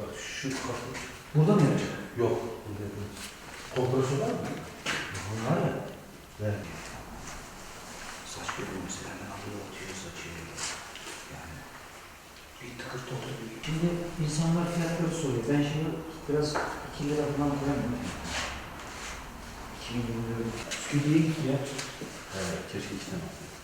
Bak şu kapı. Burada mı yapacak? Yok. Burada değil. Kompresör var mı? Var ya. Evet. Saç görüyor mesela hemen alıyor atıyor saçı. Yani bir tıkırtı oldu. Şimdi insanlar fiyatları soruyor. Ben şimdi biraz 2 lira falan koyamıyorum. 2000 lira. Stüdyoya git ya. Evet, keşke içine bakayım.